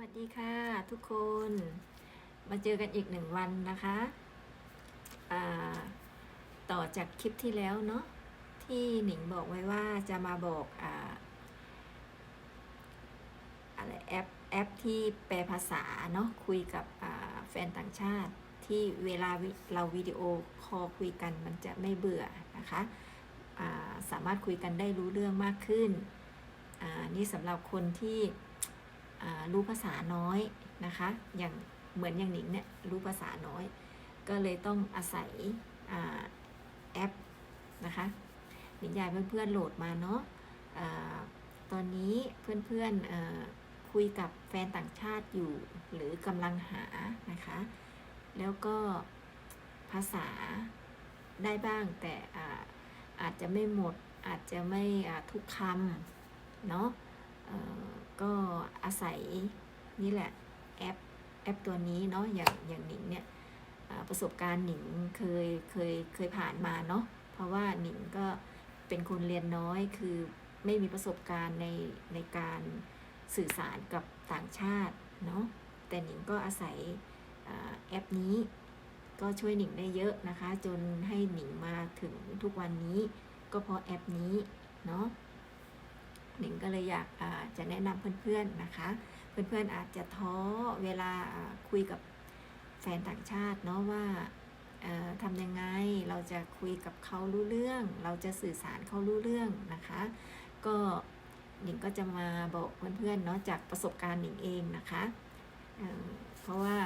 วัสดีค่ะทุกคนมาเจอกันอีกหนึ่งวันนะคะต่อจากคลิปที่แล้วเนาะที่หนิงบอกไว้ว่าจะมาบอกอ่าอะไรแอปแอปที่แปลภาษาเนาะคุยกับแฟนต่างชาติ ที่เวลาเราวิดีโอคอลคุยกันมันจะไม่เบื่อนะคะาสามารถคุยกันได้รู้เรื่องมากขึ้นอ่านี่สำหรับคนที่ รู้ภาษาน้อยนะคะ อย่างเหมือนอย่างหนิงเนี่ยรู้ภาษาน้อย ก็เลยต้องอาศัยอแอปนะคะหนิงอยากเพื่อนๆโหลดมาเนาะอาตอนนี้เพื่อนๆคุยกับแฟนต่างชาติอยู่ หรือกำลังหานะคะ แล้วก็ภาษาได้บ้างแต่อาอาจจะไม่หมดอาจจะไม่ทุกคำเนาะ ก็อาศัยนี่แหละแอปแอปตัวนี้เนาะอย่างอย่างหนิงเนี่ยประสบการณ์หนิงเคยเคยเคยผ่านมาเนาะเพราะว่าหนิงก็เป็นคนเรียนน้อยคือไม่มีประสบการณ์ในในการสื่อสารกับต่างชาติเนาะแต่หนิงก็อาศัยอแอปนี้ ก็ช่วยหนิงได้เยอะนะคะ จนให้หนิงมาถึงทุกวันนี้ ก็เพราะแอปนี้เนาะ หนิงก็เลยอยากจะแนะนำเพื่อนๆนะคะ เพื่อนๆอาจจะท้อเวลาคุยกับแฟนต่างชาติเนาะว่าทำยังไงเราจะคุยกับเขารู้เรื่อง เราจะสื่อสารเขารู้เรื่องนะคะ ก็หนิงก็จะมาบอกเพื่อนๆเนาะจากประสบการณ์หนิงเองนะคะเเพราะว่า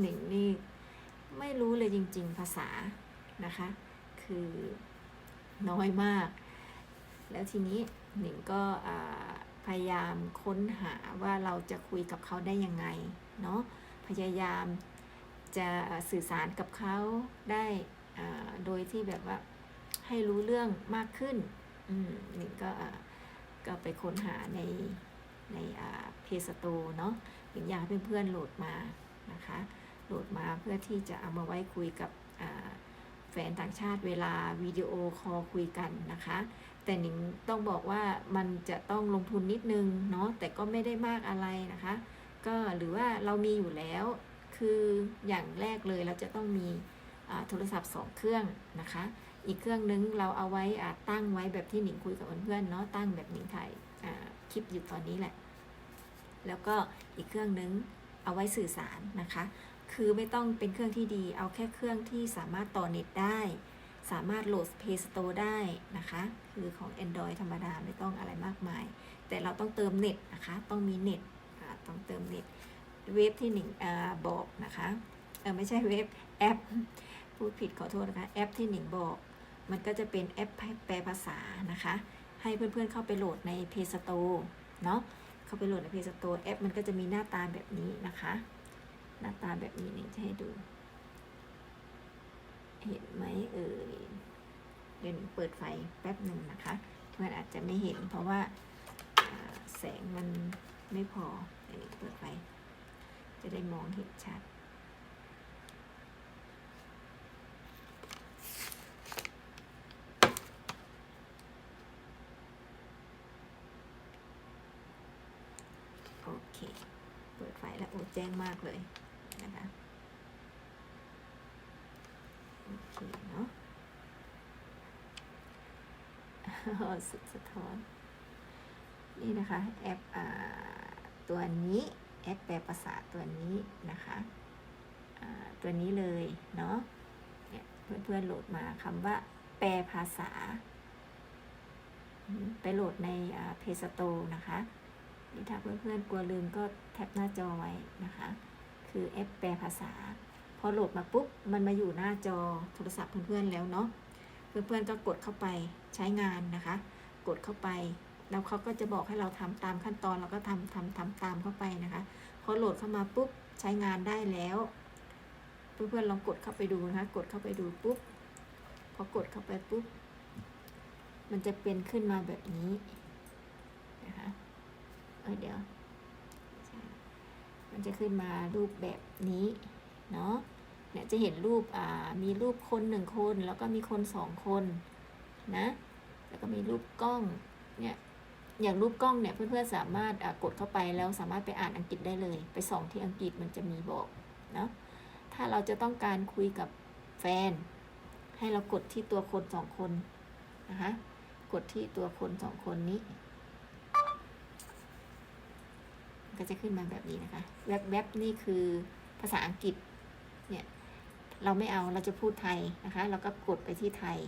หนิงนี่ไม่รู้เลยจริง ๆภาษานะคะ คือน้อยมาก แล้วทีนี้ หนิงก็พยายามค้นหาว่าเราจะคุยกับเขาได้ยังไงเนาะพยายามจะสื่อสารกับเขาได้โดยที่แบบว่าให้รู้เรื่องมากขึ้นหนิงก็อ่าก็ไปค้นหาในในเพจสโตเนาะหนิงอยากให้เพื่อนๆโหลดมานะคะโหลดมาเพื่อที่จะเอามาไว้คุยกับแฟนต่างชาติเวลาวิดีโอคอลคุยกันนะคะ แต่หนิงต้องบอกว่ามันจะต้องลงทุนนิดนึงเนาะแต่ก็ไม่ได้มากอะไรนะคะ ก็หรือว่าเรามีอยู่แล้ว คืออย่างแรกเลยเราจะต้องมีโทรศัพท์สองเครื่องนะคะ อีกเครื่องนึงเราเอาไว้ตั้งไว้แบบที่หนิงคุยกับเพื่อนๆเนาะตั้งแบบหนิงถ่ายคลิปอยู่ตอนนี้แหละ แล้วก็อีกเครื่องนึงเอาไว้สื่อสารนะคะ คือไม่ต้องเป็นเครื่องที่ดีเอาแค่เครื่องที่สามารถต่อเน็ตได้ สามารถโหลด Play Store ได้นะคะ คือของ Android ธรรมดาไม่ต้องอะไรมากมาย แต่เราต้องเติมเน็ตนะคะ ต้องมีเน็ตต้องเติมเน็ตเว็บที่หนิงอบอกนะคะไม่ใช่เว็บแอป พูดผิดขอโทษนะคะแอปที่หนิงบอก มันก็จะเป็นแอปแปลภาษานะคะ ให้เพื่อนๆเข้าไปโหลดใน Play Store เนาะเข้าไปโหลดใน Play Store แอปมันก็จะมีหน้าตาแบบนี้นะคะ หน้าตาแบบนี้นิงจะให้ดู เห็นไหมเอ่ยเดี๋ยวเปิดไฟแป๊บหนึ่งนะคะเพื่อนอาจจะไม่เห็นเพราะว่าแสงมันไม่พอเดี๋ยวเปิดไฟจะได้มองเห็นชัดโอเค เปิดไฟแล้วโอ้แจ้งมากเลยนะคะ โอเคเนาะ สุดสะท้อน นี่นะคะแอปอตัวนี้แอปแปลภาษาตัวนี้นะคะตัวนี้เลยเนาะเนี่ยเพื่อนๆโหลดมาคำว่า แปลภาษา ไปโหลดในเพจสโตนะคะนี่ถ้าเพื่อนๆกลัวลืมก็แท็บหน้าจอไว้นะคะ คือแอปแปลภาษา พอโหลดมาปุ๊บ มันมาอยู่หน้าจอโทรศัพท์เพื่อนๆแล้วเนาะ เพื่อนๆก็กดเข้าไปใช้งานนะคะ กดเข้าไป แล้วเขาก็จะบอกให้เราทำตามขั้นตอนเราก็ทำทำทำตามเข้าไปนะคะพอโหลดเข้ามาปุ๊บใช้งานได้แล้ว เพื่อนๆลองกดเข้าไปดูนะคะ กดเข้าไปดูปุ๊บพอกดเข้าไปปุ๊บมันจะเป็นขึ้นมาแบบนี้นะคะเออเดี๋ยว มันจะขึ้นมารูปแบบนี้ เนาะ เนี่ยจะเห็นรูปมีรูปคนหนึ่งคน แล้วก็มีคนสองคนนะแล้วก็มีรูปกล้องเนี่ยอย่างรูปกล้องเนี่ยเพื่อนๆสามารถกดเข้าไปแล้วสามารถไปอ่านอังกฤษได้เลย ไปส่องที่อังกฤษมันจะมีบอกเนาะถ้าเราจะต้องการคุยกับแฟน ให้เรากดที่ตัวคนสองคนนะคะกดที่ตัวคนสองคนนี้ ก็จะขึ้นมาแบบนี้นะคะ แว็บแว็บนี่คือภาษาอังกฤษ เราไม่เอาเราจะพูดไทยนะคะ เราก็กดไปที่ไทย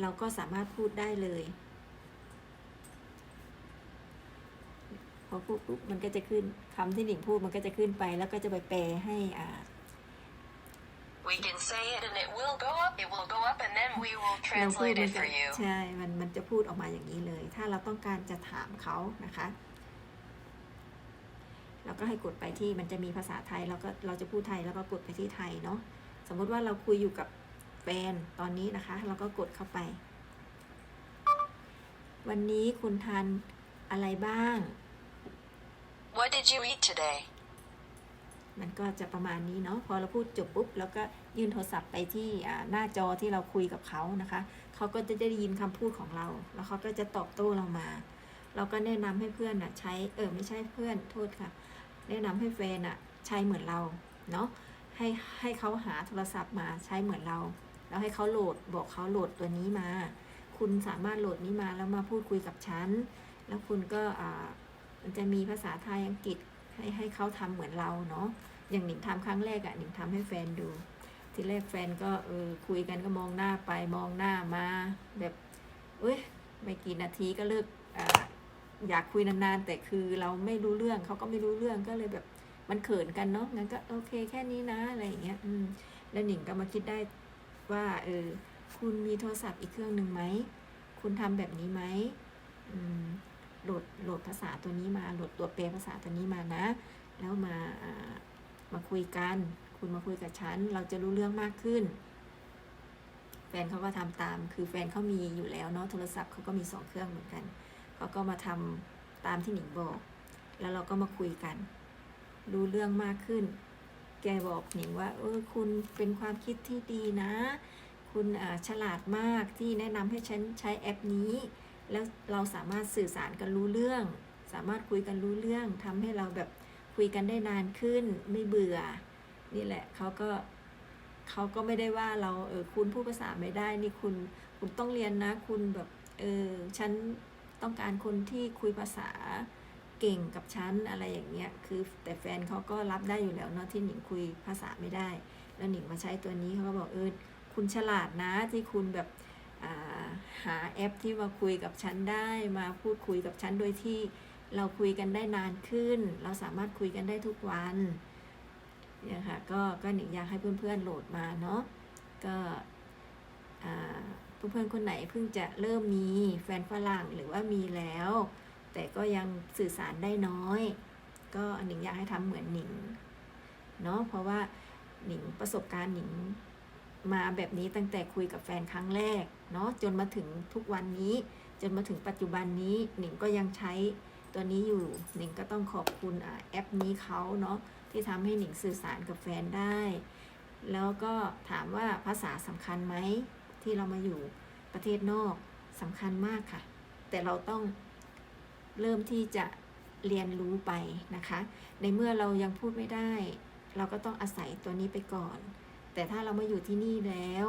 เราก็สามารถพูดได้เลยพอพูดปุ๊บมันก็จะขึ้นคำที่หนิงพูดมันก็จะขึ้นไป แล้วก็จะไปแปลให้อ่า We can say it and it will go up. It will go up and then we will เราพูด translate มัน it จะ for you. ใช่ มันมันจะพูดออกมาอย่างนี้เลย ถ้าเราต้องการจะถามเขานะคะ เราก็ให้กดไปที่มันจะมีภาษาไทยเราก็เราจะพูดไทยแล้วก็กดไปที่ไทยเนาะสมมุติว่าเราคุยอยู่กับแฟนตอนนี้นะคะ เราก็กดเข้าไป วันนี้คุณทานอะไรบ้าง What did you eat today? มันก็จะประมาณนี้เนาะพอเราพูดจบปุ๊บแล้วก็ยื่นโทรศัพท์ไปที่อ่าหน้าจอที่เราคุยกับเขานะคะ เขาก็จะได้ยินคำพูดของเรา แล้วเขาก็จะตอบโต้เรามา เราก็แนะนำให้เพื่อนอะใช้เออไม่ใช่เพื่อนโทษค่ะ แนะนำให้แฟนอะใช้เหมือนเราเนาะให้ให้เขาหาโทรศัพท์มาใช้เหมือนเรา แล้วให้เขาโหลดบอกเขาโหลดตัวนี้มา คุณสามารถโหลดนี้มาแล้วมาพูดคุยกับฉัน แล้วคุณก็อ่ามันจะมีภาษาไทยอังกฤษให้ให้เขาทำเหมือนเราเนาะอย่างหนิงทำครั้งแรกอะ่ะหนิงทำให้แฟนดู ทีแรกแฟนก็เออคุยกันก็มองหน้าไปมองหน้ามา แบบเอ้ยไม่กี่นาทีก็เลิกอ่า อยากคุยนานๆ แต่คือเราไม่รู้เรื่องเขาก็ไม่รู้เรื่องก็เลยแบบมันเขินกันเนาะงั้นก็โอเคแค่นี้นะอะไรอย่างเงี้ยอืมแล้วหนิงก็มาคิดได้ว่าเออคุณมีโทรศัพท์อีกเครื่องหนึ่งไหมคุณทำแบบนี้ไหมอืมโหลดโหลดภาษาตัวนี้มาโหลดตัวแปลภาษาตัวนี้มานะ แล้วมาอ่ามาคุยกัน คุณมาคุยกับฉัน เราจะรู้เรื่องมากขึ้น แฟนเขาก็ทำตาม คือแฟนเขามีอยู่แล้วเนาะโทรศัพท์เขาก็มีสองเครื่องเหมือนกัน เขาก็มาทำตามที่หนิงบอก แล้วเราก็มาคุยกันรู้เรื่องมากขึ้น แกบอกหนิงว่า เออ คุณเป็นความคิดที่ดีนะ คุณฉลาดมากที่แนะนำให้ฉันใช้แอปนี้ แล้วเราสามารถสื่อสารกันรู้เรื่อง สามารถคุยกันรู้เรื่องทำให้เราแบบคุยกันได้นานขึ้น ไม่เบื่อ นี่แหละเขาก็เขาก็ไม่ได้ว่าเรา เออ คุณพูดภาษาไม่ได้ นี่คุณ คุณต้องเรียนนะ คุณแบบ เออ ฉัน ต้องการคนที่คุยภาษาเก่งกับฉันอะไรอย่างเงี้ย คือแต่แฟนเขาก็รับได้อยู่แล้วเนาะที่หนิงคุยภาษาไม่ได้ แล้วหนิงมาใช้ตัวนี้เขาก็บอกเออคุณฉลาดนะที่คุณแบบาหาแอปที่มาคุยกับฉันได้มาพูดคุยกับฉันโดยที่เราคุยกันได้นานขึ้น เราสามารถคุยกันได้ทุกวันเนี่ยค่ะก็ก็หนิงอยากให้เพื่อนๆโหลดมาเนาะก็อ่า เพื่อนๆคนไหนเพิ่งจะเริ่มมีแฟนฝรั่งหรือว่ามีแล้ว แต่ก็ยังสื่อสารได้น้อย ก็หนิงอยากให้ทำเหมือนหนิงเนาะเพราะว่าหนิงประสบการณ์หนิงมาแบบนี้ตั้งแต่คุยกับแฟนครั้งแรกเนาะจนมาถึงทุกวันนี้ จนมาถึงปัจจุบันนี้หนิงก็ยังใช้ตัวนี้อยู่หนิงก็ต้องขอบคุณอแอปนี้เขาเนาะที่ทำให้หนิงสื่อสารกับแฟนได้ แล้วก็ถามว่าภาษาสำคัญไหม ที่เรามาอยู่ประเทศนอกสำคัญมากค่ะ แต่เราต้องเริ่มที่จะเรียนรู้ไปนะคะ ในเมื่อเรายังพูดไม่ได้ เราก็ต้องอาศัยตัวนี้ไปก่อน แต่ถ้าเรามาอยู่ที่นี่แล้ว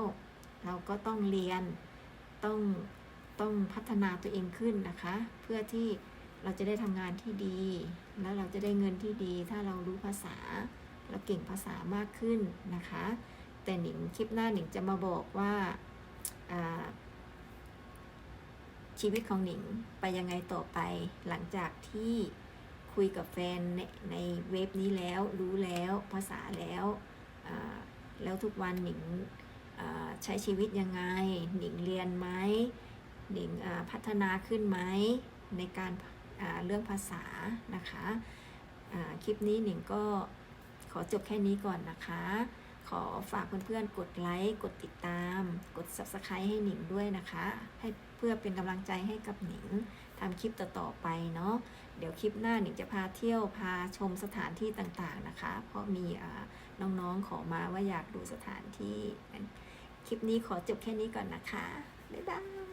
เราก็ต้องเรียนต้องต้องพัฒนาตัวเองขึ้นนะคะ เพื่อที่เราจะได้ทำงานที่ดี แล้วเราจะได้เงินที่ดี ถ้าเรารู้ภาษา เราเก่งภาษามากขึ้นนะคะ แต่หนิงคลิปหน้าหนิงจะมาบอกว่า ชีวิตของหนิงไปยังไงต่อไปหลังจากที่คุยกับแฟนในในเว็บนี้แล้วรู้แล้วภาษาแล้วแล้วทุกวันหนิงใช้ชีวิตยังไง หนิงเรียนไหมหนิงพัฒนาขึ้นไหมในการเรื่องภาษานะคะคลิปนี้หนิงก็ขอจบแค่นี้ก่อนนะคะ ขอฝากเพื่อนๆ กดไลค์ กดติดตาม กด subscribe ให้หนิงด้วยนะคะ ให้เพื่อเป็นกำลังใจให้กับหนิงทำคลิปต่อๆไปเนาะ เดี๋ยวคลิปหน้าหนิงจะพาเที่ยวพาชมสถานที่ต่างๆนะคะ เพราะมีน้องๆขอมาว่าอยากดูสถานที่ คลิปนี้ขอจบแค่นี้ก่อนนะคะ บ๊ายบาย